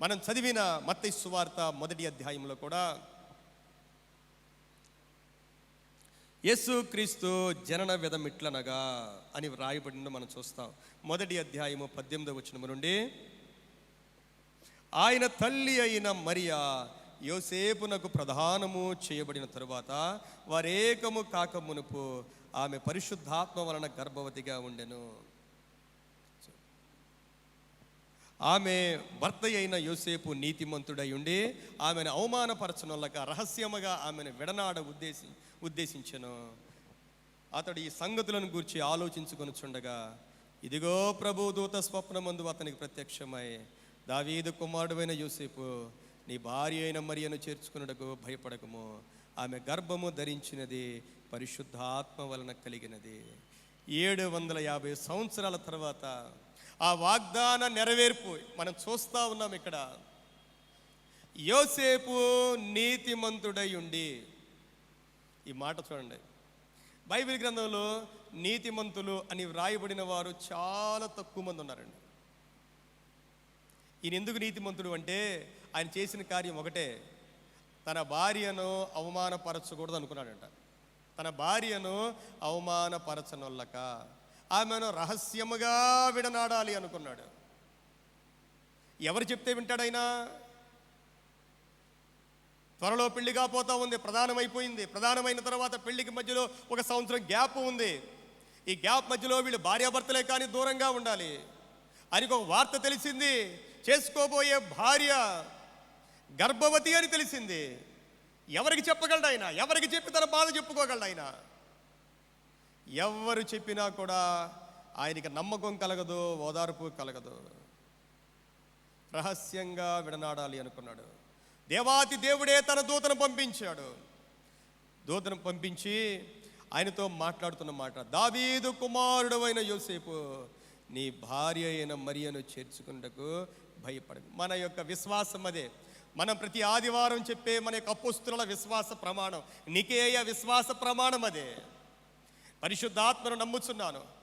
మనం చదివిన మత్తై సువార్త మొదటి అధ్యాయంలో కూడా యేసు క్రీస్తు జనన విధమిట్లనగా అని వ్రాయబడిన మనం చూస్తాం. మొదటి అధ్యాయము పద్దెనిమిదవ వచ్చిన నుండి ఆయన తల్లి అయిన మరియా యోసేపునకు ప్రధానము చేయబడిన తరువాత వారేకము కాకమునుపు ఆమె పరిశుద్ధాత్మ వలన గర్భవతిగా ఉండెను. ఆమె భర్త అయిన యోసేపు నీతిమంతుడై ఉండి ఆమెను అవమానపరచనులక రహస్యముగా ఆమెను విడనాడ ఉద్దేశి ఉద్దేశించను. అతడు ఈ సంగతులను గూర్చి ఆలోచించుకొని చుండగా ఇదిగో ప్రభు దూత స్వప్నమందు అతనికి ప్రత్యక్షమై దావీదు కుమారుడైన యూసేపు నీ భార్య అయిన మరియను చేర్చుకున్నటకు భయపడకము. ఆమె గర్భము ధరించినది పరిశుద్ధాత్మ వలన కలిగినది. ఏడు వందల యాభై సంవత్సరాల తర్వాత ఆ వాగ్దాన నెరవేర్పు మనం చూస్తా ఉన్నాం ఇక్కడ. యోసేపు నీతిమంతుడై ఉండి ఈ మాట చూడండి. బైబిల్ గ్రంథంలో నీతిమంతులు అని వ్రాయబడిన వారు చాలా తక్కువ మంది ఉన్నారండి. ఈయన ఎందుకు నీతిమంతుడు అంటే ఆయన చేసిన కార్యం ఒకటే తన భార్యను అవమానపరచకూడదు అనుకున్నాడంట తన భార్యను అవమానపరచనొల్లక ఆమెను రహస్యముగా విడనాడాలి అనుకున్నాడు. ఎవరు చెప్తే వింటాడైనా? త్వరలో పెళ్ళిగా కాపోతా ఉంది ప్రధానమైపోయింది. ప్రధానమైన తర్వాత పెళ్ళికి మధ్యలో ఒక సంవత్సరం గ్యాప్ ఉంది. ఈ గ్యాప్ మధ్యలో వీళ్ళు భార్యాభర్తలే కానీ దూరంగా ఉండాలి. ఆయనకు ఒక వార్త తెలిసింది చేసుకోబోయే భార్య గర్భవతి అని తెలిసింది. ఎవరికి చెప్పగలడు ఆయన ఎవరికి చెప్పి తన బాధ చెప్పుకోగలడు ఆయన ఎవరు చెప్పినా కూడా ఆయనకి నమ్మకం కలగదు ఓదార్పు కలగదు. రహస్యంగా విడనాడాలి అనుకున్నాడు. దేవాతి దేవుడే తన దూతను పంపించాడు. దూతను పంపించి ఆయనతో మాట్లాడుతున్న మాట దావీదు కుమారుడు అయిన యోసేపు నీ భార్య అయిన మరియను చేర్చుకుంటకు భయపడదు మన యొక్క విశ్వాసం అదే. మనం ప్రతి ఆదివారం చెప్పే మన యొక్క అపోస్తుల విశ్వాస ప్రమాణం నికేయ విశ్వాస ప్రమాణం అదే. పరిశుద్ధాత్మను నమ్ముచున్నాను.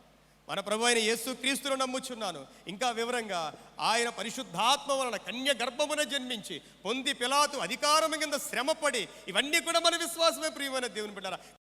మన ప్రభు అయిన యేసు క్రీస్తును నమ్ముచున్నాను. ఇంకా వివరంగా ఆయన పరిశుద్ధాత్మ వలన కన్య గర్భమున జన్మించి పొంది పిలాతు అధికారం కింద శ్రమపడి ఇవన్నీ కూడా మన విశ్వాసమే ప్రియమైన దేవుని బిడ్డారా.